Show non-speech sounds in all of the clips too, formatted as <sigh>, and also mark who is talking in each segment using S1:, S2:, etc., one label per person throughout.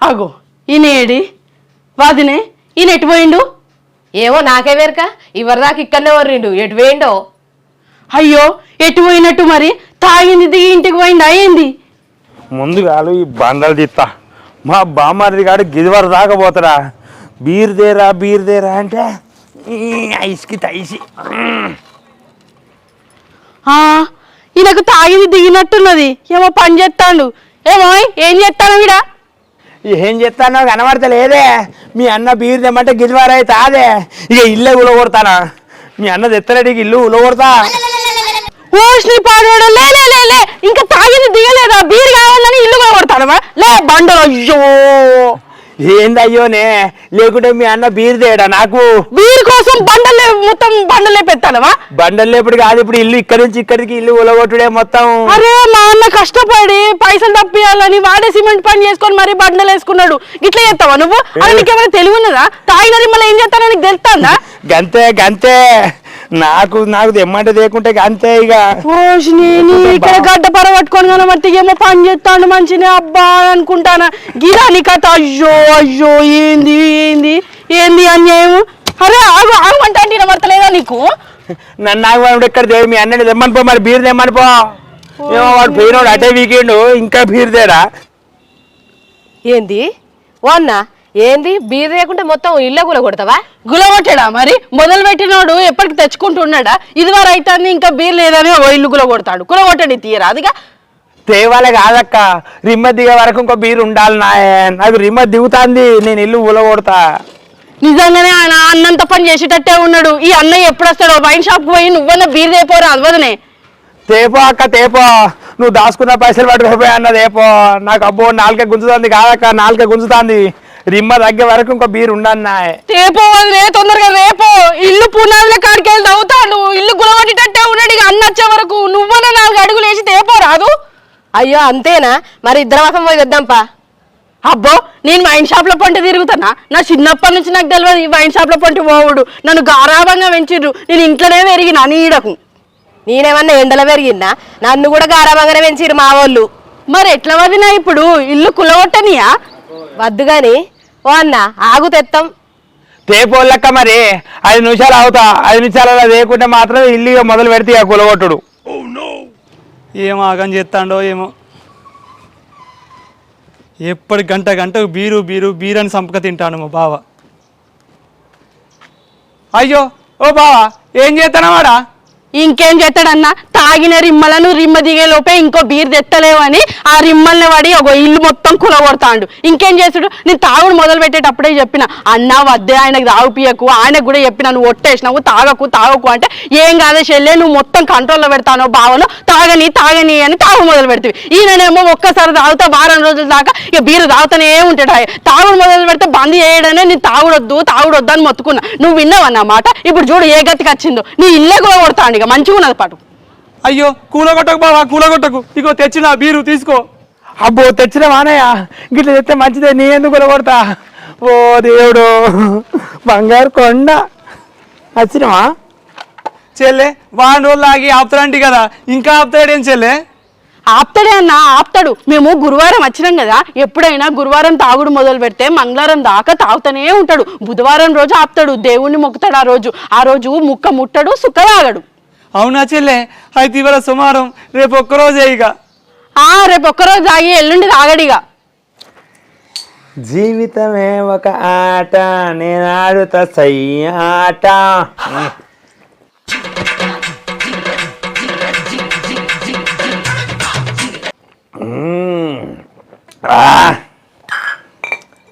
S1: అగో ఈయన ఏడి? వాదినే? ఈయన ఎటు పోయిండు?
S2: ఏమో నాకే వేరక. ఇవరిదాకా ఇక్కడనే వర్రిండు ఎటు వేయండో
S1: అయ్యో ఎటు పోయినట్టు మరి? తాగింది దిగి ఇంటికి పోయింది అయ్యింది
S3: ముందుగాలు ఈ బండలు తీస్తా మా బామ్మది కాడు గిదివర దాకా పోతారా బీర్ దేరా బీర్ దేరా అంటే? ఈ ఐస్కి తైసి.
S1: ఆ, ఈయనకు తాగింది దిగినట్టున్నది. ఏమో పని చేస్తాడు ఏమో ఏం చేస్తాను వీడా?
S3: ఏం చెప్తానో కనబడతలేదే. మీ అన్న బీరు తెమ్మంటే గిదివార తాదే ఇక ఇల్లే ఉల కొడతానా మీ అన్న తెత్తలేడు ఇల్లు ఉల కొడతా
S1: ఓష్ని పాడవాడు లే లే లే లే. ఇంకా తాగింది దిగలేదా? బీరు కావాలని ఇల్లు కూడా కొడతాడమా లే బండలు అయ్యో.
S3: ఏంది అయ్యోనే లేకుంటే మీ అన్న బీర్ తేడా నాకు?
S1: బీర్ కోసం బండలే మొత్తం బండలే పెట్టాలమా
S3: బండలు లేపుడు కాదు ఇప్పుడు ఇల్లు ఇక్కడి నుంచి ఇక్కడికి ఇల్లు ఉలగొట్టుడే మొత్తం.
S1: అరే మా అన్న కష్టపడి పైసలు తప్పియాలని వాడే సిమెంట్ పని చేసుకొని మరీ బండలు వేసుకున్నాడు. ఇట్లా చేస్తావా నువ్వు? అది నీకేమైనా తెలివి ఉన్నదా? తాగినది మళ్ళీ ఏం చేస్తానో నీకు తెలుస్తుందా?
S3: గంతే గంతే. నాకు నాకు తెమ్మంటే తేకుంటే గంతే ఇక.
S1: ఇక్కడ గడ్డ పర పట్టుకొని కనబడితే ఏమో పని చేస్తాడు మంచినే. అబ్బా అనుకుంటానా. గిరాని కథ. అయ్యో అయ్యో ఏంది ఏంది ఏంది అన్యాయం అరే ఆగు ఆగమంటే అంటే వినబడతలేదా నీకు?
S3: నన్ను వాడు ఎక్కడ దే మీ అన్నని తెమ్మని పో మరి బీర్ తెమ్మని పో. ఏమో వాడు పోయినోడు అటే వీకెండ్ ఇంకా బీర్ తేడా.
S2: ఏంది? ఓ అన్న ఏంది? బీర్ లేకుంటే మొత్తం ఇళ్ళ కూల కొడతావా?
S1: గులగొట్టాడా మరి? మొదలు పెట్టినోడు ఎప్పటికి తెచ్చుకుంటున్నాడా ఇది వరకు అయితే ఇంకా బీర్ లేదని ఓ ఇల్లు గులగొడతాడు గులగొట్టండి తీయరా. అదిగా
S3: తేవాలే కాదక్క. రిమ్మ దిగే వరకు ఇంకో బీర్ ఉండాలి నాయే. నాకు రిమ్మ దిగుతాంది నేను ఇల్లు ఉలగొడతా
S1: నిజంగానే ఆయన అన్నంత పని చేసేటట్టే ఉన్నాడు. ఈ అన్నయ్య ఎప్పుడు వస్తాడో వైన్ షాప్ పోయి నువ్వన్న బీర్ తెపోరా? అవ్వదనే.
S3: తేపో అక్క తేపో. నువ్వు దాచుకున్న పైసలు పట్టుకోపోయా అన్న తేపో. నాకు అబ్బో నాలుకే గుంజుతుంది కాదక్క నాలుకే గుంజుతుంది. రిమ్మ తగ్గే వరకు ఇంకో బీర్ ఉండాలి నాయే
S1: రేపో తొందరగా రేపో. ఇల్లు పునాదుల కాడికి వెళ్ళి ఇల్లు ఉన్నాడు ఇక అన్న వచ్చే వరకు. నాలుగు అడుగులు వేసి తేపో రాదు.
S2: అయ్యో అంతేనా? మరి ఇద్దరం అసం పోయి తెద్దాంపా.
S1: అబ్బో నేను వైన్ షాప్లో పంట తిరుగుతానా నా చిన్నప్పటి నుంచి నాకు తెలియదు ఈ వైన్ షాప్లో పంట పోవుడు. నన్ను గారాభంగా పెంచిర్రు. నేను ఇంట్లోనే పెరిగిన నీడకు.
S2: నేనేమన్నా ఎండల పెరిగిందా? నన్ను కూడా గారాబంగానే పెంచిరు మా వాళ్ళు.
S1: మరి ఎట్లా వదినా ఇప్పుడు? ఇల్లు కులగొట్టనియా?
S2: వద్దు గాని. ఓ అన్న ఆగు తెత్తాం.
S3: తేపోళ్ళక్క మరి. ఐదు నిమిషాలు అవుతా ఐదు నిమిషాలు అలా లేకుంటే మాత్రం ఇల్లు ఇక మొదలు పెడితే ఇక కులగొట్టుడు
S4: ఏం ఆగం చేస్తాడో ఏమో. ఎప్పటి గంట గంటకు బీరు బీరు బీరు అని సంపక తింటాను మా బావ. అయ్యో ఓ బావా ఏం చేస్తానవాడా
S1: ఇంకేం చేస్తాడన్నా తాగిన రిమ్మలను రిమ్మ దిగే లోపే ఇంకో బీర్ తెత్తలేవని ఆ రిమ్మల్ని వాడి ఒక ఇల్లు మొత్తం కులగొడతాడు. ఇంకేం చేసాడు నేను తాగుడు మొదలు పెట్టేటప్పుడే చెప్పిన అన్నా వద్దే ఆయనకు తాగుపియకు ఆయనకు కూడా చెప్పిన నువ్వు ఒట్టేసినావు తాగకు తాగకు అంటే ఏం కాదే చెల్లె నువ్వు మొత్తం కంట్రోల్లో పెడతాను బావలో తాగని తాగని అని తాగు మొదలు పెడతావు ఈయననేమో ఒక్కసారి తాగుతా వారం రోజుల దాకా ఇక బీరు తాగుతానే ఉంటాడు. తాగుడు మొదలు పెడితే బంద్ చేయడనే నేను తాగుడొద్దు తాగుడొద్దు అని మొత్తుకున్నా. నువ్వు విన్నావన్నమాట ఇప్పుడు చూడు ఏ గతికి వచ్చిందో. నీ ఇల్లే కూడా కొడతాను ఇక మంచిగా ఉన్నది పాటు.
S4: అయ్యో కూలగొట్టకు బావా కూలగొట్టకు ఇగో తెచ్చిన బీరు తీసుకో.
S3: అబ్బో తెచ్చిన మానయ్య గిట్ల తెస్తే మంచిదే నీ ఎందుకు కొలగొడతా ఓ దేవుడు బంగారు కొండ. వచ్చినవా
S4: చెల్లె వారం రోజులు ఆగి ఆపుతాడంటి కదా. ఇంకా ఆపుతాడేం చెల్లె?
S1: ఆప్తాడే అన్న ఆప్తాడు. మేము గురువారం వచ్చినాం కదా. ఎప్పుడైనా గురువారం తాగుడు మొదలు పెడితే మంగళవారం దాకా తాగుతూనే ఉంటాడు. బుధవారం రోజు ఆపుతాడు. దేవుణ్ణి మొక్కుతాడు ఆ రోజు. ఆ రోజు ముక్క ముట్టడు సుక్క తాగడు.
S4: అవునా చెల్లె? అయితే ఇవాళ సుమారం రేపు ఒక్కరోజే ఇక.
S1: ఆ రేపు ఒక్కరోజు తాగి ఎల్లుండి తాగడిగా
S3: జీవితమే ఒక ఆట నేను ఆడుతా సై ఆట.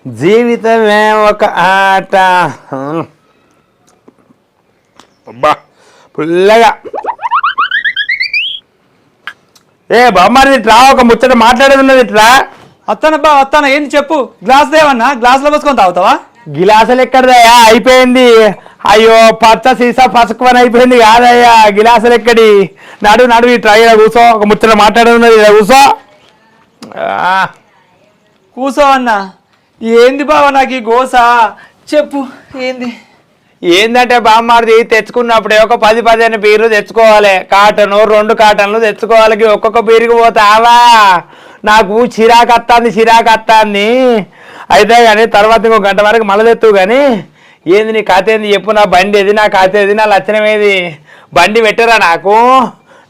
S3: జీవితమే ఒక ఆట. అబ్బా. పుల్లగా. ఏ బామ్మారి ఇట్రా ఒక ముచ్చట మాట్లాడేది ఉన్నది ఇట్రా
S4: అత్తానబ్బా అత్తాన ఏంది చెప్పు? గ్లాస్ దేవన్నా గ్లాసులో పోసుకొని తాగుతావా?
S3: గిలాసులు ఎక్కడదయ్యా? అయిపోయింది. అయ్యో పచ్చ సీసా పసుకుని అయిపోయింది కాదయ్యా. గిలాసులు ఎక్కడి? నడు నడు ఈ ట్రై కూర్చో ఒక ముచ్చట మాట్లాడున్నది కూర్చో ఆ,
S4: కూసో అన్న. ఏంది బావ నాకు ఈ గోస? చెప్పు ఏంది?
S3: ఏందంటే బామ్మారిది తెచ్చుకున్నప్పుడే ఒక పది పదిహేను బీర్లు తెచ్చుకోవాలి కాటను రెండు కాటన్లు తెచ్చుకోవాలి ఒక్కొక్క బీరుకి పోతావా నాకు చిరాకు వస్తుంది చిరాకు వస్తుంది అయితే కానీ తర్వాత ఇంకో గంట వరకు మళ్ళీ తెత్తు కానీ ఏంది నీ కథ ఏంది చెప్పు నా బండి ఏది నా కథ ఏది నా లక్షణం ఏది బండి పెట్టరా నాకు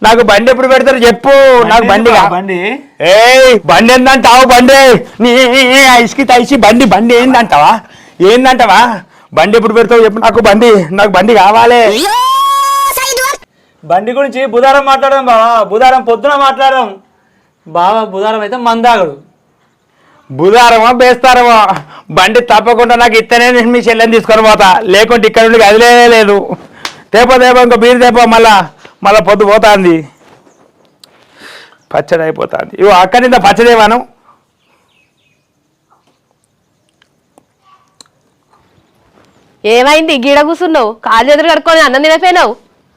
S3: నాకు బండి ఎప్పుడు పెడతారు చెప్పు నాకు బండి
S4: బండి
S3: ఏయ్ బండి ఏందంటావు బండి నీ ఐస్కి తైసి బండి బండి ఏందంటావా ఏందంటావా బండి ఎప్పుడు పెడతావు చెప్పు. నాకు బండి నాకు బండి కావాలి.
S4: బండి గురించి బుధారం మాట్లాడదాం బావా. బుధారం పొద్దున మాట్లాడదాం. బావా బుధారం అయితే మందాగడు.
S3: బుధారమో బేస్తారమో? బండి తప్పకుండా నాకు ఇత్తనే నేను మీ చెల్లెని తీసుకొని పోతా. లేకుంటే ఇక్కడ నుండి కదిలే లేదు. తేపో తేపో ఇంకో బీరు తేపో మళ్ళా. మళ్ళా పొద్దు పోతాంది. పచ్చడి అయిపోతుంది ఇవి అక్కడి నుంచి పచ్చడి ఏమాను
S2: ఏమైంది? గీడ కూర్చున్నావు కాళ్ళు ఎదురు కడుక్కొని అన్నం తినపోయినావు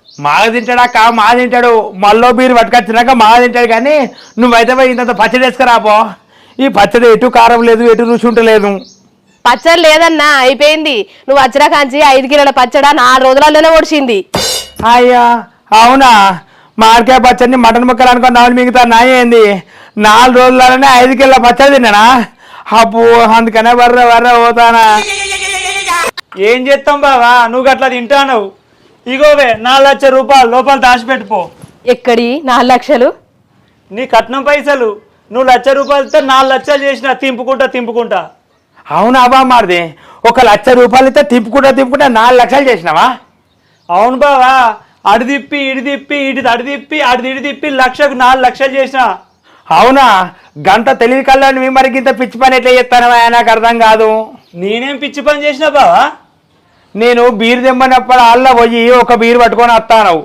S3: మాగ తింటాడాక మా తింటాడు? మళ్ళీ బీరు పట్టుకొచ్చినాక మాగ తింటాడు కానీ నువ్వైతే పోయి ఇంత పచ్చడి వేసుకురాపో ఈ పచ్చడి ఎటు కారం లేదు ఎటు రుచి ఉంటలేదు
S2: పచ్చడి లేదన్నా అయిపోయింది. నువ్వు వచ్చినా కాంచి ఐదు కిలోల పచ్చడ నాలుగు రోజులలోనే ఒడిచింది.
S3: అయ్యా అవునా? మార్కే పచ్చడిని మటన్ ముక్కలు అనుకుని నాలుగు మిగతా నాయేంది నాలుగు రోజులలోనే ఐదు కిలో పచ్చడి తిన్నానా? అప్పు అందుకనే బర్ర బర్ర పోతానా?
S4: ఏం చేస్తాం బావా? నువ్వు అట్లా తింటాను ఇగోవే నాలుగు లక్షల రూపాయలు లోపల దాచిపెట్టుకో.
S2: ఎక్కడి? నాలుగు లక్షలు?
S4: నీ కట్నం పైసలు. నువ్వు లక్ష రూపాయలతో నాలుగు లక్షలు చేసిన తింపుకుంటా తింపుకుంటా.
S3: అవునా బా మారిది? ఒక లక్ష రూపాయలు ఇస్తే తిప్పుకుంటా తిప్పుకుంటా నాలుగు లక్షలు చేసినావా?
S4: అవును బావా. అడి తిప్పి ఇడి తిప్పి ఇటు అడి తిప్పి అడి ఇడి తిప్పి లక్షకు నాలుగు లక్షలు చేసిన.
S3: అవునా? గంట తెలివి నువ్వు మరికి ఇంత పిచ్చి పని ఎట్లా చేస్తానవా నాకు అర్థం కాదు.
S4: నేనేం పిచ్చి పని చేసిన బావా?
S3: నేను బీర్ తెమ్మన్నప్పుడు అల్ల పోయి ఒక బీర్ పట్టుకొని వస్తాను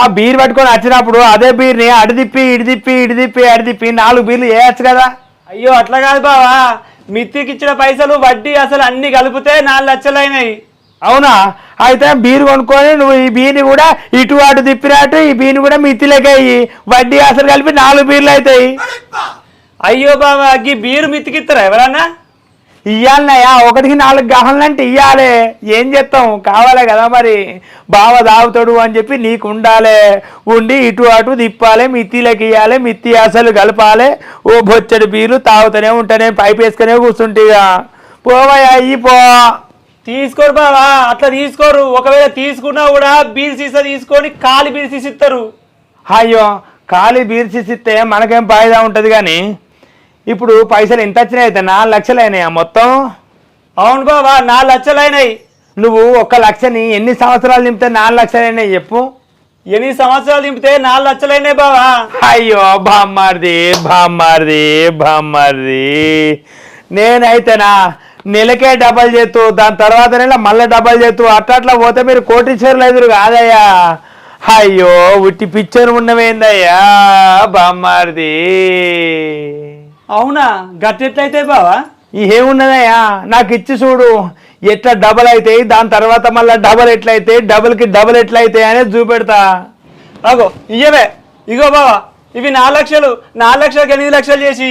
S3: ఆ బీర్ పట్టుకొని వచ్చినప్పుడు అదే బీర్ని అడి తిప్పి ఇడి తిప్పి ఇడి తిప్పి అడి తిప్పి నాలుగు బీర్లు చేయొచ్చు కదా?
S4: అయ్యో అట్లా కాదు బావా. మిత్తికి ఇచ్చిన పైసలు వడ్డీ అసలు అన్ని కలిపితే నాలుగు లక్షలు అయినాయి.
S3: అవునా? అయితే బీర్ కొనుక్కొని నువ్వు ఈ బీర్ని కూడా ఇటు అటు తిప్పినట్టు ఈ బీర్ని కూడా మిత్తిలోకి అయ్యి వడ్డీ అసలు కలిపి నాలుగు బీర్లు అవుతాయి.
S4: అయ్యో బావా గీ బీరు మిత్తికిస్తారా ఎవరన్నా?
S3: ఇయ్యాలనయ్యా ఒకటికి నాలుగు గహన్లంటే ఇయ్యాలే. ఏం చేస్తాం? కావాలే కదా మరి. బావ దాగుతాడు అని చెప్పి నీకు ఉండాలి. ఉండి ఇటు అటు తిప్పాలి మిత్తిలోకి ఇయ్యాలి మిత్తి అసలు కలపాలి. ఓ బొచ్చడి బీరు తాగుతూనే ఉంటానే పైపు వేసుకునే కూర్చుంటేగా. పోవయ్యా అయ్యి పో.
S4: తీసుకోరు బావా అట్లా తీసుకోరు. ఒకవేళ తీసుకున్నా కూడా బీర్ సీసా తీసుకొని కాలి బీర్ సీసా ఇస్తారు.
S3: అయ్యో ఖాళీ బీర్ తీసిస్తే మనకేం ఫాయిదా ఉంటుంది కానీ ఇప్పుడు పైసలు ఎంత వచ్చినాయి అయితే నాలుగు లక్షలు అయినాయా మొత్తం?
S4: అవును బావా నాలుగు లక్షలు అయినాయి.
S3: నువ్వు ఒక్క లక్షని ఎన్ని సంవత్సరాలు నింపితే నాలుగు లక్షలు అయినాయి చెప్పు?
S4: ఎనిమిది సంవత్సరాలు దింపితే నాలుగు లక్షలు అయినాయి బావా.
S3: అయ్యో బామ్మారిది బామ్మారిది బామ్మారిది. నేనైతేనా నెలకే డబల్ చేస్తూ దాని తర్వాత నెల మళ్ళీ డబల్ చేస్తూ అట్లా అట్లా పోతే మీరు కోటీశ్వరులు ఎదురు కాదయ్యా. అయ్యో ఉట్టి పిక్చర్ ఉన్నవేందయ్యా బామ్మారిది.
S4: అవునా? గట్టెట్లయితే బావా?
S3: ఏమున్నదయ్యా? నాకు ఇచ్చి చూడు. ఎట్లా డబల్ అవుతాయి దాని తర్వాత మళ్ళీ డబల్ ఎట్లయితే డబుల్కి డబల్ ఎట్లయితాయి అనేది చూపెడతా.
S4: అగో ఇయ్యవే. ఇగో బావా ఇవి నాలుగు లక్షలు నాలుగు లక్షలకి ఎనిమిది లక్షలు చేసి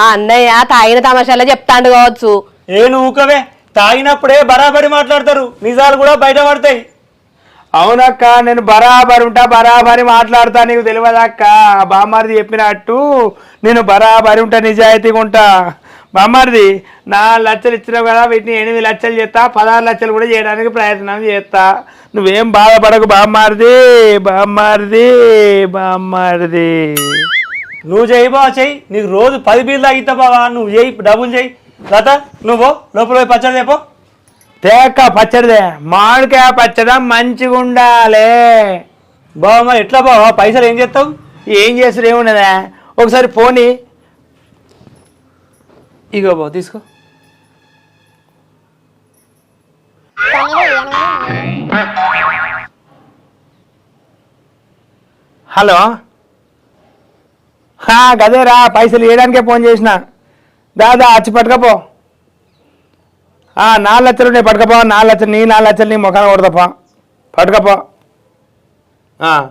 S2: ఆ అన్నయ్య తాగిన తమాషాలే చెప్తాండు కావచ్చు.
S4: ఏ నువ్వు ఊకవే తాగినప్పుడే బరాబరి మాట్లాడతారు. నిజాలు కూడా బయటపడతాయి.
S3: అవునక్క నేను బరాబరి ఉంటా బరాబరి మాట్లాడతా నీకు తెలియదక్క. బామ్మారిది చెప్పినట్టు నేను బరాబరి ఉంటా నిజాయితీగా ఉంటా. బామ్మారిది నాలుగు లక్షలు ఇచ్చినావు కదా వీటిని ఎనిమిది లక్షలు చేస్తా పదహారు లక్షలు కూడా చేయడానికి ప్రయత్నం చేస్తా. నువ్వేం బాధపడకు బామ్మారిది బామ్మారిది బామ్మారిది.
S4: నువ్వు చేయి బావ చెయ్యి నీకు రోజు పది బీర్లు తాగిస్తా బావా నువ్వు చేయి డబ్బులు చేయి. లత నువ్వు లోపల పోయి పచ్చడి తేపో
S3: తేక్క పచ్చడిదే. మామిడికాయ పచ్చడి మంచిగా ఉండాలి.
S4: బావ మరి ఎట్లా బావా పైసలు ఏం చేస్తావు?
S3: ఏం చేస్తారు ఏమున్నదా ఒకసారి పోనీ.
S4: ఇగో బావ తీసుకో.
S3: హలో. గదేరా పైసలు ఇవ్వడానికే ఫోన్ చేసిన. దాదా వచ్చి పట్టుకపో. ఆ, నాలుగు లక్షలు ఉన్నాయి పట్టుకపో. నాలుగు లక్షలు నీ నాలుగు లక్షలు నీ ముఖాన్ని కొడతాపా పట్టుకపో. ఆ,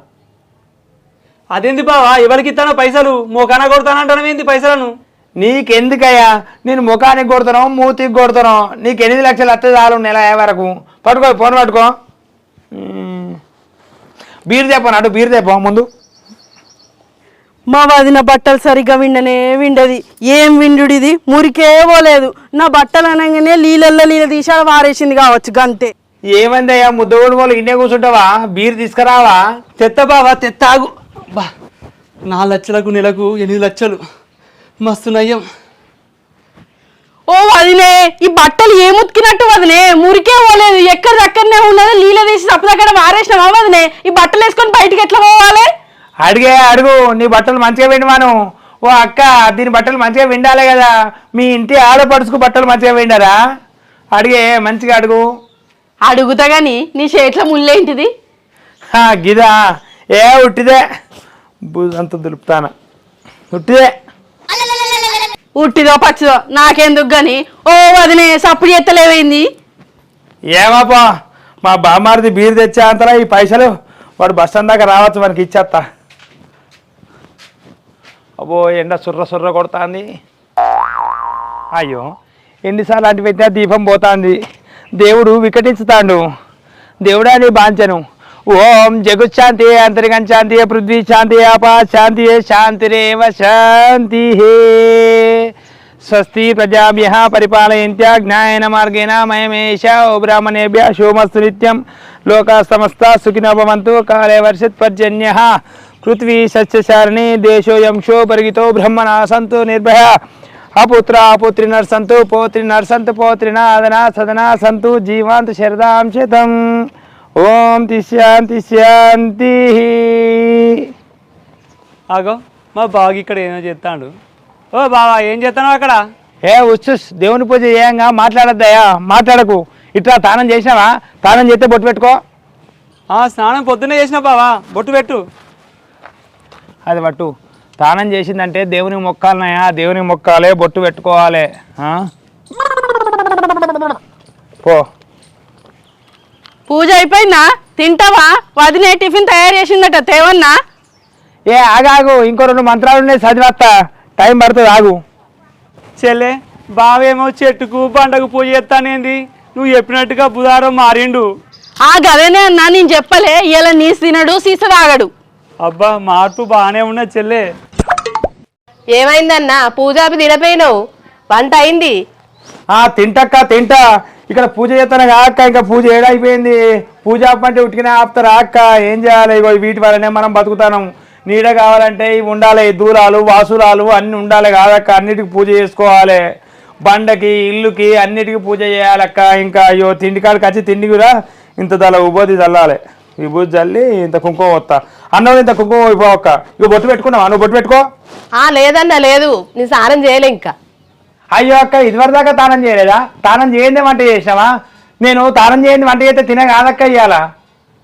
S4: అదేంది బావా ఎవరికి ఇస్తానో పైసలు? మోకాన కొడతానంటాను ఏంది పైసలను?
S3: నీకెందుకయ్యా? నేను ముఖానికి కొడుతున్నావు మూతికి కొడుతున్నావు నీకు ఎనిమిది లక్షలు వస్తే చాలు నెల అయ్యే వరకు. పట్టుకో ఫోన్ పట్టుకో. బీర్ తెప్పో నాడు బీర్ తెప్పో ముందు.
S1: మా వదిన బట్టలు సరిగ్గా విండనే విండది. ఏం విండుడు ఇది మురికే పోలేదు. నా బట్టలు అనగానే నీళ్ళల్లో నీళ్ళ తీసాడు వారేసింది కావచ్చు గంతే.
S3: ఏమైందయ్యా ముద్దగోడు వాళ్ళు ఇండే కూర్చుంటావా? బీర్ తీసుకురావా?
S4: తెత్త బావా తెత్త ఆగు బా నాలుగు లక్షలకు నెలకు ఎనిమిది లక్షలు. మస్తు నయ్యం.
S1: ఓ వదినే ఈ బట్టలు ఏం ఉతికినట్టు వదినే? మురికే పోలేదు. ఎక్కడ అక్కడనే ఉన్నది నీళ్ళ తీసి తప్పదక్కడ వారేసినావా వదినే? ఈ బట్టలు వేసుకొని బయటికి ఎట్లా పోవాలి?
S3: అడిగే అడుగు నీ బట్టలు మంచిగా విండమాను ఓ అక్క దీని బట్టలు మంచిగా విండాలి కదా. మీ ఇంటి ఆడపడుచుకు బట్టలు మంచిగా విండారా అడిగే మంచిగా అడుగు.
S1: అడుగుతా గాని నీ చేతిలో ముళ్ళేంటిది
S3: గిదా. ఏ ఉట్టిదే? బుజంత దులుపుతాన? ఉట్టిదే.
S1: ఉట్టిదో పచ్చిదో నాకెందుకు గాని? ఓ వదినే సప్పుడు ఎత్తలేవైంది?
S3: ఏమాపా మా బామ్మారిది బీర్ తెచ్చే అంతలా ఈ పైసలు వాడు బస్ స్టాండ్ దాకా రావచ్చు మనకి ఇచ్చేస్తా అబ్బో ఎండ సుర్ర సుర్ర కొడుతుంది. అయ్యో ఎన్నిసార్లు అటు పెట్టినా దీపం పోతుంది. దేవుడు వికటించుతాడు. దేవుడా నీ బాంచను. ఓం జగుశాంతి అంతరికంశాంతి పృథ్వీ శాంతి ఆపా శాంతి శాంతిరేవ శాంతి స్వస్తి ప్రజాభ్య పరిపాలయంత్య జ్ఞాయన మార్గేణ మయమేష ఓ బ్రాహ్మణేభ్య శోమస్తు నిత్యం. లోకా సమస్త సుఖినోపమంతు కాలే వర్షత్ పర్జన్య పృథ్వీ సస్యశారిణి దేశోయం పరిగితో బ్రహ్మణ సంతు నిర్భయ. అపుత్ర అపుత్రి నర్సంతు పోత్రి నర్సంతు పోత్రి నాదన సదన సంతు జీవాంతు శరదాం శతం. ఓం తిశాంతి శాంతి.
S4: ఆగో మా బాగా ఇక్కడ ఏమో చేస్తాడు ఓ బావా ఏం చేస్తాను అక్కడ?
S3: ఏ ఉచ్చుస్ దేవుని పూజ చేయంగా మాట్లాడద్దయ్యా మాట్లాడకు. ఇట్లా తానం చేసినావా? తానం చేస్తే బొట్టు పెట్టుకో.
S4: స్నానం పొద్దున్నే చేసిన బావా బొట్టు పెట్టు.
S3: అది పట్టు. తానం చేసిందంటే దేవునికి మొక్కాలనయా దేవునికి మొక్కాలి బొట్టు పెట్టుకోవాలి. ఆ? పో.
S1: పూజ అయిపోయిందా? తింటావా? వదినే టిఫిన్ తయారు చేసిందట తేవన్నా?
S3: ఏ ఆగాగు ఇంకో రెండు మంత్రాలు ఉన్నాయి చదివేస్తా టైం పడుతుంది ఆగు.
S4: చెల్లె బావేమో చెట్టుకు బండకు పూజ చేస్తానేంది? నువ్వు చెప్పినట్టుగా బుధారం మారిండు.
S1: ఆ గదేనే అన్నా నేను చెప్పలే. ఇలా నీసు తినడు సీస తాగడు.
S4: అబ్బా మార్పు బాగానే ఉన్నది చెల్లె.
S2: ఏమైందన్నా? పూజాపి తినపోయినావు వంట అయింది.
S3: ఆ తింటక్క తింటా. ఇక్కడ పూజ చేస్తాను అక్క ఇంకా పూజ ఏడైపోయింది. పూజ ఆపమంటే ఉట్టికనే ఆపుతారా అక్క? ఏం చేయాలి? ఇగో వీటి వల్లనే మనం బతుకుతాం నీడ కావాలంటే ఇవి ఉండాలి. దూరాలు వాసురాలు అన్ని ఉండాలి కాదక్క. అన్నిటికి పూజ చేసుకోవాలి. బండకి ఇల్లుకి అన్నిటికీ పూజ చేయాలక్క ఇంకా అయ్యో తిండి కాడికి వచ్చి తిండి కూడా ఇంత దళ ఉబోది చల్లాలి విభూతి చల్లి ఇంత కుంకుమ వస్తా అన్నం ఇంత కుంకుమ అయిపోవక్క ఇక బొట్టు పెట్టుకున్నావా? నువ్వు బొట్టు పెట్టుకో.
S2: ఆ లేదన్నా లేదు. నేను స్నానం చేయలే ఇంకా.
S3: అయ్యో అక్క ఇదివరకు దాకా తానం చేయలేదా? తానం చేయండి వంట చేసినావా? నేను తానం చేయండి వంట చేస్తే తిన కాదక్క ఇయ్యాల.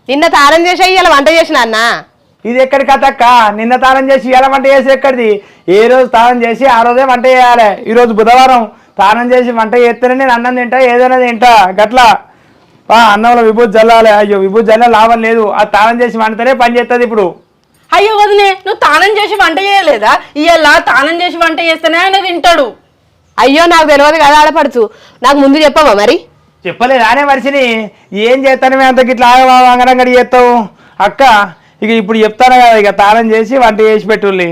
S2: నిన్న తారం చేసి ఇవాళ వంట చేసిన అన్న.
S3: ఇది ఎక్కడి కథ అక్క? నిన్న తానం చేసి ఇవాళ వంట చేసి ఎక్కడిది? ఏ రోజు తానం చేసి ఆ రోజే వంట చేయాలి. ఈ రోజు బుధవారం తానం చేసి వంట చేస్తేనే నేను అన్నం తింటా ఏదైనా తింటా గట్లా. అన్నంలో విభూతి జల్లాలి అయ్యో విభూతి జల్ల లాభం లేదు. ఆ తానం చేసి వంటనే పని చేస్తుంది ఇప్పుడు.
S1: అయ్యో వదినే నువ్వు తానం చేసి వంట చేయలేదా? ఇయ్యల్లా తానం చేసి వంట చేస్తేనే ఆయన తింటాడు.
S2: అయ్యో నాకు తెలియదు కదా ఆడపడుచు నాకు ముందు చెప్పవా మరి?
S3: చెప్పలేదు ఆనే మనిషిని. ఏం చేస్తాను మేము అంత గిట్లా ఆగవా అంగడంగడి చేస్తావు? అక్క ఇక ఇప్పుడు చెప్తాను కదా ఇక తానం చేసి వంట చేసి పెట్టుల్లి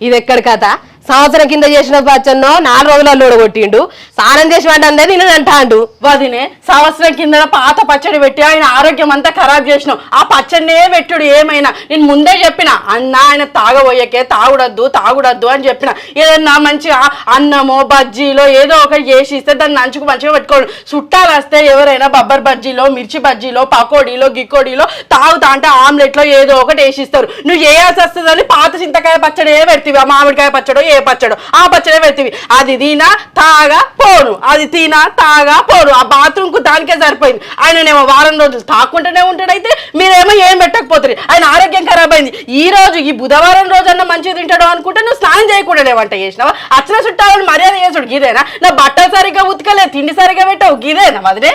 S2: ఇది ఎక్కడి కథ? సంవత్సరం కింద చేసిన పచ్చన్నో నాలుగు రోజులలో కొట్టిండు స్నానం చేసి అంటే నేను అంటాండు.
S1: వదినే సంవత్సరం కింద పాత పచ్చడి పెట్టి ఆయన ఆరోగ్యం అంతా ఖరాబ్ చేసినావు. ఆ పచ్చడినే పెట్టుడు ఏమైనా. నేను ముందే చెప్పిన అన్న ఆయన తాగబోయకే తాగుడద్దు తాగుడద్దు అని చెప్పిన. ఏదన్నా మంచిగా అన్నమో బజ్జీలో ఏదో ఒకటి చేసి ఇస్తే దాన్ని నంచుకు మంచిగా పెట్టుకోడు. చుట్టాలు వస్తే ఎవరైనా బబ్బర్ బజ్జీలో మిర్చి బజ్జీలో పకోడీలో గికోడీలో తాగుతా అంటే ఆమ్లెట్లో ఏదో ఒకటి వేసిస్తారు. నువ్వు ఏ వస్తుందని పాత చింతకాయ పచ్చడి ఏ పెడతీవి మామిడికాయ పచ్చడి ఏ పచ్చడో ఆ పచ్చడే పెట్టి అది తినా తాగా పోను. అది తినా తాగా పోను. ఆ బాత్రూమ్కు దానికే సరిపోయింది. ఆయననేమో వారం రోజులు తాకుంటూనే ఉంటాడైతే మీరేమో ఏం పెట్టకపోతుంది ఆయన ఆరోగ్యం ఖరాబ్ అయింది. ఈ రోజు ఈ బుధవారం రోజన్నా మంచిగా తింటాడు అనుకుంటే నువ్వు స్నానం చేయకుండా వంట చేసినావా? అచ్చిన చుట్టాలని మర్యాద చేసుడు గిదేనా? నా బట్టలు సరిగ్గా ఉతకలే తిండి సరిగ్గా పెట్టావు. గిదేనా వదిలే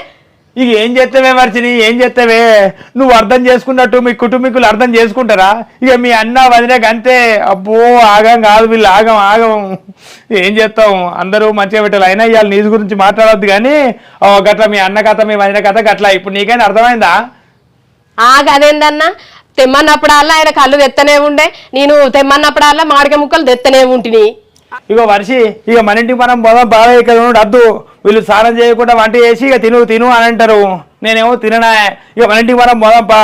S3: ఇక ఏం చేస్తావే మర్చిని? ఏం చేస్తావే? నువ్వు అర్థం చేసుకున్నట్టు మీ కుటుంబీకులు అర్థం చేసుకుంటారా? ఇక మీ అన్న వదిలేక అంతే. అబ్బో ఆగం కాదు వీళ్ళు ఆగం ఆగం. ఏం చేస్తాం అందరూ మంచిగా పెట్టాలి. అయినా ఇవాళ నీది గురించి మాట్లాడొద్దు కానీ ఓ గట్ల మీ అన్న కథ మీ వదిన కథ గట్లా. ఇప్పుడు నీకైనా అర్థమైందా?
S2: ఆ తెమ్మన్నప్పుడల్లా ఆయన కళ్ళు తెత్తనే ఉండే. నేను తెమ్మన్నప్పుడల్లా మామిడికాయ ముక్కలు తెత్తనే ఉంటిని.
S3: ఇక వర్షి ఇక మన ఇంటికి మనం పోదాం బాగా ఇక్కడ నుండి అద్దు. వీళ్ళు స్నానం చేయకుండా వంట చేసి ఇక తిను తిను అని అంటారు. నేనేమో తిననా? ఇక మన ఇంటికి మనం పోదాం బా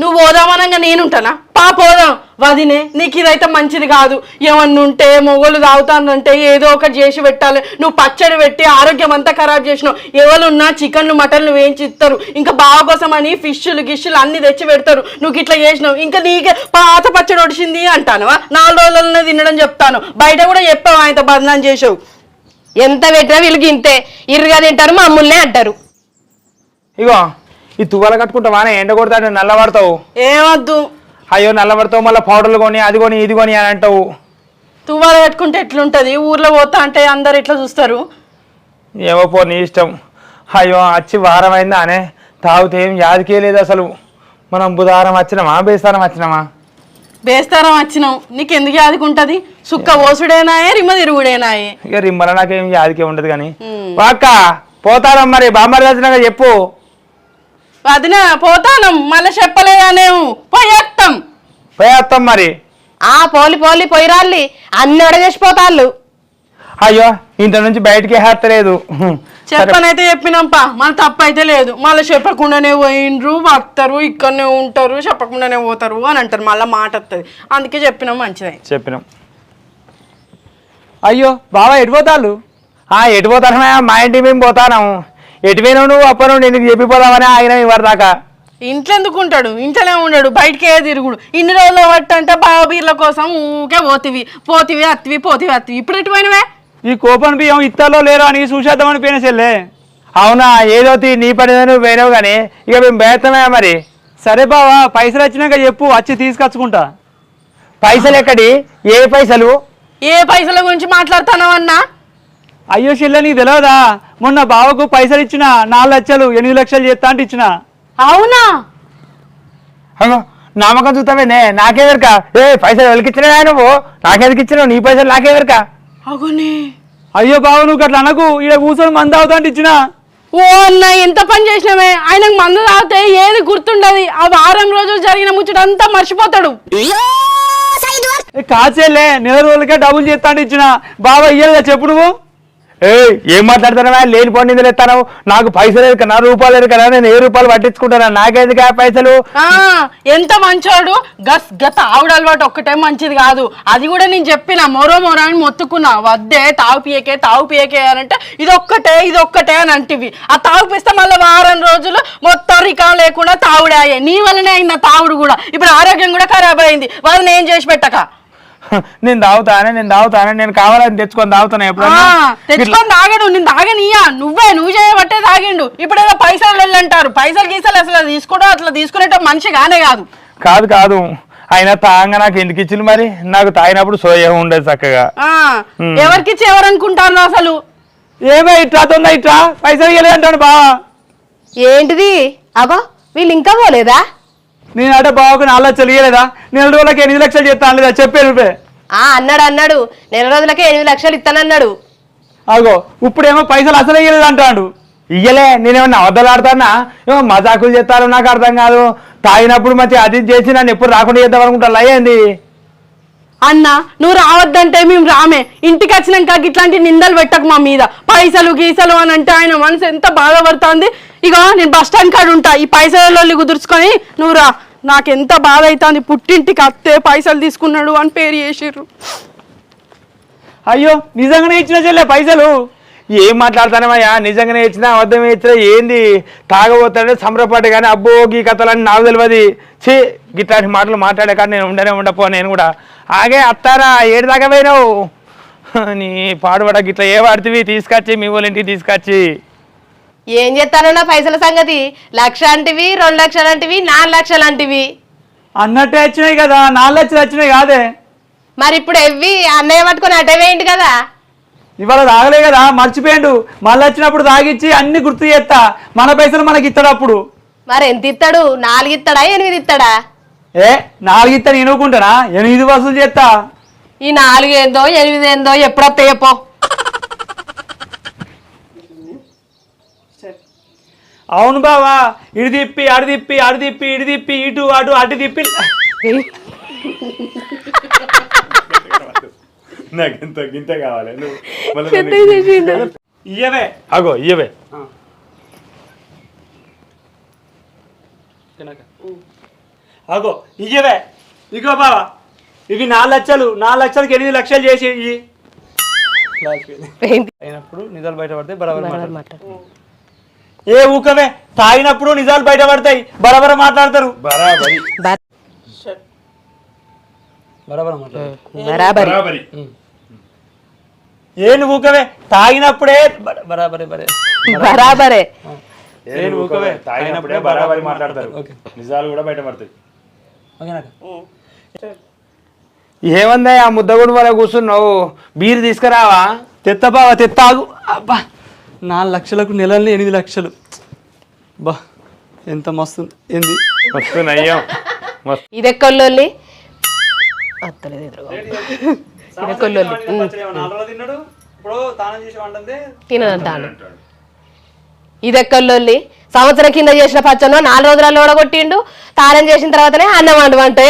S1: నువ్వు పోదామనంగా నేనుంటానా? పా పోదాం. వదినే నీకు ఇదైతే మంచిది కాదు. ఏమన్నా ఉంటే మొగలు తాగుతానంటే ఏదో ఒకటి చేసి పెట్టాలి. నువ్వు పచ్చడి పెట్టి ఆరోగ్యం అంతా ఖరాబ్ చేసినావు. ఎవరున్నా చికెన్లు మటన్లు వేయించి ఇస్తారు. ఇంకా బావ కోసం అని ఫిష్లు గిష్లు అన్ని తెచ్చి పెడతారు. నువ్వు ఇట్లా చేసినావు. ఇంకా నీకే పాత పచ్చడి ఒడిచింది అంటాను నాలుగు రోజులనే తినడం చెప్తాను. బయట కూడా చెప్పావు ఆయనతో బదనాం చేసావు
S2: ఎంత పెట్టినా వీళ్ళకి ఇంతే ఇరుగా తింటారు మమ్మల్నే అంటారు.
S3: ఇగో ఈ తువ్వాల కట్టుకుంటావానే ఎండ కొడతాడు నల్లబడతావు
S1: ఏమద్దు.
S3: అయ్యో నల్లబడతావు మళ్ళీ పౌడర్లు కొని అది కొని ఇది కొని అని అంటావు.
S1: తువ్వాలు పెట్టుకుంటే ఎట్లుంటది? ఊర్లో పోతా అంటే అందరు ఎట్లా చూస్తారు?
S3: ఏమో పో నీ ఇష్టం. అయ్యో వచ్చి వారం అయిందా అనే? తాగితే ఏం యాదికే లేదు అసలు. మనం బుధవారం వచ్చినామా బేస్తారం వచ్చినామా?
S1: బేస్తారం వచ్చినావు నీకు ఎందుకు యాదుకుంటది? సుక్క ఓసుడేనాయే రిమ్మ తిరుగుడేనాయే.
S3: ఇక రిమ్మల నాకేం యాదికే ఉండదు కానీ. వాక్క పోతారం మరి బామ్మర్ వచ్చినాక చెప్పు.
S1: వదిన పోతాను మళ్ళీ చెప్పలేదానేమో పోయేస్తాం
S3: పోయేస్తాం మరి.
S2: ఆ పోలి పోలి పోయి రాళ్ళి. అన్ని ఒడగేసిపోతాళ్ళు
S3: అయ్యో ఇంటి నుంచి బయటికి హేత్తలేదు.
S1: చెప్పనైతే చెప్పినాంపా మన తప్పు అయితే లేదు. మళ్ళీ చెప్పకుండానే పోయిండ్రు వస్తారు ఇక్కడనే ఉంటారు చెప్పకుండానే పోతారు అని అంటారు. మళ్ళీ మాట వస్తుంది అందుకే చెప్పినాం మంచిది.
S3: చెప్పినాం.
S4: అయ్యో బావా ఎడిపోతాళ్ళు
S3: ఆ ఎటు పోతానమే మా ఇంటికి మేము పోతాను ఎటు పోయినావు నువ్వు? నుండి నీకు చెప్పిపోదామని ఆగిన ఇవ్వరు దాకా.
S1: ఇంట్లో ఎందుకు ఉంటాడు ఇంట్లోనే ఉండడు బయటికే తిరుగుడు. ఇన్ని రోజులు బట్టి అంటే బావ బీర్ల కోసం ఊకే పోతివి. పోతివి అత్తివి పోతివి అత్తివి. ఇప్పుడు ఎటు పోయినవే?
S4: ఈ కోపన్ బియ్యం ఇత్తాలో లేరో అని చూసేద్దామని పోయిన చెల్లె.
S3: అవునా ఏదో తీ నీ పని నువ్వు పోయినావు కానీ ఇక మేము బేస్తమే మరి.
S4: సరే బావా పైసలు వచ్చినాక చెప్పు వచ్చి తీసుకొచ్చుకుంటా.
S3: పైసలు ఎక్కడి? ఏ పైసలు?
S1: ఏ పైసల గురించి మాట్లాడుతున్నావన్నా?
S4: అయ్యో చెల్లె నీకు తెలియదా మొన్న బావకు పైసలు ఇచ్చిన నాలుగు లక్షలు ఎనిమిది లక్షలు చేస్తా అంటే ఇచ్చిన.
S1: అవునా?
S3: అగో నామకం చూస్తావేనే నాకేదరిక ఏ పైసలు ఎవరికి ఇచ్చినా నువ్వు? నాకెందుకు ఇచ్చినావు నీ పైసలు నాకేదరిక
S1: అగునే
S4: అయ్యో బావ నువ్వు అట్లా అనకు. ఈడ కూర్చొని మంది అవుతా అంటే ఇచ్చిన.
S1: ఓ అన్న ఎంత పని చేసినావే ఆయనకు మందు తాగితే ఏది గుర్తుండదు. ఆ వారం రోజులు జరిగిన ముచ్చటంతా మర్చిపోతాడు.
S4: ఏ కాచేలే నెల రోజులకే డబ్బులు చేస్తా అంటే ఇచ్చిన. బావ ఇయ్యలేదా చెప్పు నువ్వు?
S3: ఏ ఏం మాట్లాడుతున్నావా లేని పండింది నిధులు నాకు పైసలు ఎరుక నా రూపాయలు ఎరుకనా నేను ఏ రూపాయలు పట్టించుకుంటాను నాకెందుకు ఆ పైసలు?
S1: ఆ ఎంత మంచోడు? గస్ గత ఆవిడ అలవాటు ఒక్కటే మంచిది కాదు. అది కూడా నేను చెప్పిన మొరో మొరో అని మొత్తుకున్నా. వద్దే తావు పియకే తావు పియకే అని అంటే ఇది ఒక్కటే ఇది ఒక్కటే అని అంటివి. ఆ తావు పిస్తే మళ్ళీ వారం రోజులు మొత్తం రికా లేకుండా తావుడే అయ్యాయి నీ వల్లనే అయింది ఆ తాగుడు కూడా. ఇప్పుడు ఆరోగ్యం కూడా ఖరాబ్ అయింది. వాళ్ళని ఏం చేసి పెట్టక?
S3: నేను తాగుతానే నేను తాగుతానే నేను కావాలని తెచ్చుకొని తాగుతాను
S1: ఆ,
S3: ఎప్పుడన్నా
S1: తెచ్చుకొని తాగడు నేను తాగనియా నువ్వే నువ్వు చేయబట్టే తాగిండు. ఇప్పుడు ఏదో పైసలు వెళ్ళంటారు. పైసలు గీసలు అసలు తీసుకోవడం అట్లా తీసుకునేట మనిషి కానే కాదు.
S3: కాదు కాదు. అయినా తాగంగా నాకు ఎందుకు ఇచ్చింది మరి? నాకు తాగినప్పుడు సోయ ఉండదు చక్కగా.
S1: ఆ ఎవరికిచ్చి ఎవరనుకుంటారు అసలు?
S4: ఏమే ఇట్లా తొందా ఇట్లా? పైసలు అంటాడు బావా.
S2: ఏంటిది? అగో వీళ్ళు ఇంకా పోలేదా?
S4: నేను అంటే బావకు నాలుగు లక్షలు ఇయ్యలేదా నెల రోజులకి ఎనిమిది లక్షలు చేస్తాను లేదా చెప్పే రూపే.
S2: ఆ అన్నాడు అన్నాడు. నెల రోజులకే ఎనిమిది లక్షలు ఇస్తానన్నాడు
S4: అగో ఇప్పుడేమో పైసలు అసలు ఇయ్యలేదు అంటాడు.
S3: ఇయ్యలే నేనేమన్నా అబద్ధాలు ఆడతానా? ఏమో మజాకులు చేస్తారో నాకు అర్థం కాదు. తాగినప్పుడు మంచి అది చేసి నన్ను ఎప్పుడు రాకుండా చేద్దాం అనుకుంటా? అయ్యింది
S1: అన్న నువ్వు రావద్దంటే మేము రామే. ఇంటికి వచ్చినాక ఇట్లాంటి నిందలు పెట్టకు మా మీద. పైసలు గీసలు అని అంటే ఆయన మనసు ఎంత బాధపడుతుంది. ఇక నేను బస్ స్టాండ్ కాడ ఉంటా. ఈ పైసలలో కుదుర్చుకొని నువ్వు రా. నాకు ఎంత బాధ అవుతుంది. పుట్టింటికి అత్తే పైసలు తీసుకున్నాడు అని పేరు చేసిర్రు.
S4: అయ్యో నిజంగానే ఇచ్చిన చెల్లె పైసలు?
S3: ఏం మాట్లాడతానమయ్యా నిజంగానే ఇచ్చినా అబద్ధం ఇచ్చినా ఏంది? తాగబోతాడే సంబరపడ్డ కానీ అబ్బో గీ కథలని నాకు తెలియదు ఛీ గిట్లాంటి మాటలు మాట్లాడే కానీ నేను ఉండనే ఉండపో నేను కూడా. ఆగే అత్తారా ఏడు దాకా పోయినావు? నీ పాడుపడ గిట్లా ఏ వాడితివి? తీసుకొచ్చి మీ వాళ్ళ ఇంటికి తీసుకొచ్చి.
S2: ఏం చేస్తానో నా పైసల సంగతి? లక్ష అంటివి రెండు లక్షలు అంటివి నాలుగు లక్షలు అంటివి.
S4: అన్నట్టే వచ్చినాయి కదా నాలుగు లక్షలు వచ్చినాయి కాదే.
S2: మరి ఇప్పుడు ఎవ్వి అన్నయ్య పట్టుకొని అటే వేయండి కదా?
S4: ఇవాళ తాగలే కదా మర్చిపోయిండు. మళ్ళీ వచ్చినప్పుడు తాగిచ్చి అన్ని గుర్తు చేస్తా. మన పైసలు మనకి ఇస్తాడు అప్పుడు.
S2: మరి ఎంత ఇస్తాడు? నాలుగు ఇస్తాడా ఎనిమిది ఇస్తాడా?
S4: ఏ నాలుగు ఇస్తా నేను ఊరుకుంటానా ఎనిమిది వసూలు చేస్తా.
S2: ఈ నాలుగు ఏందో ఎనిమిది ఏందో ఎప్పుడొస్తాయో పో
S4: అవును బావా ఇటు తిప్పి అడు తిప్పి అడు తిప్పి ఇటు తిప్పి ఇటు అటు అటు తిప్పి. <laughs>
S3: నాకు ఇంత గింత కావాలి. నువ్వు.
S4: ఇయ్యవే.
S3: అగో ఇయ్యవే.
S4: అగో ఇయ్యవే. ఇగో బావా. ఇవి నాలుగు లక్షలు నాలుగు లక్షలకి ఎనిమిది లక్షలు చేసి? అయినప్పుడు నిజాలు బయటపడితే బరాబర్
S2: బరాబర్
S4: మాట్లాడతారు.
S2: మాట్లాడు.
S4: ఏ ఊకవే తాగినప్పుడు నిజాలు బయటపడతాయి బరాబర మాట్లాడతారు.
S3: బరాబరి.
S4: బరాబర్ మాట్లాడతారు
S2: బరాబరి.
S3: బరాబరి.
S4: ఏ నువ్వు ఊకవే? తాగినప్పుడే బర- బరాబరే బరే.
S2: బరాబరే.
S3: ఏ ఊకవే? తాగినప్పుడే బరాబరి మాట్లాడతారు. నిజాలు కూడా బయటపడతాయి ఏమందా ఆ ముద్దగుడు వల్ల కూర్చున్నావు. బీర్ తీసుకురావా?
S4: తెత్త బావా తెత్తాగు. అబ్బా! నాలుగు లక్షలకు నెలల్ని ఎనిమిది లక్షలు. బా! ఎంత మస్తు ఏంది?
S3: మస్తు నయ్యం.
S2: ఇది ఎక్కళ్ళొల్లి అత్తలేదు ఎదురుగా ఇది ఎక్కళ్ళొల్లి
S4: తిన్నాడు? ఇప్పుడు తానం చేసి వండందే?
S2: తినంటాను ఇది ఎక్కళ్ళొల్లి సంవత్సరం కింద చేసిన పచ్చను నాలుగు రోజులలో ఓడగొట్టిండు తానం చేసిన తర్వాతనే అన్నం వండు అంటే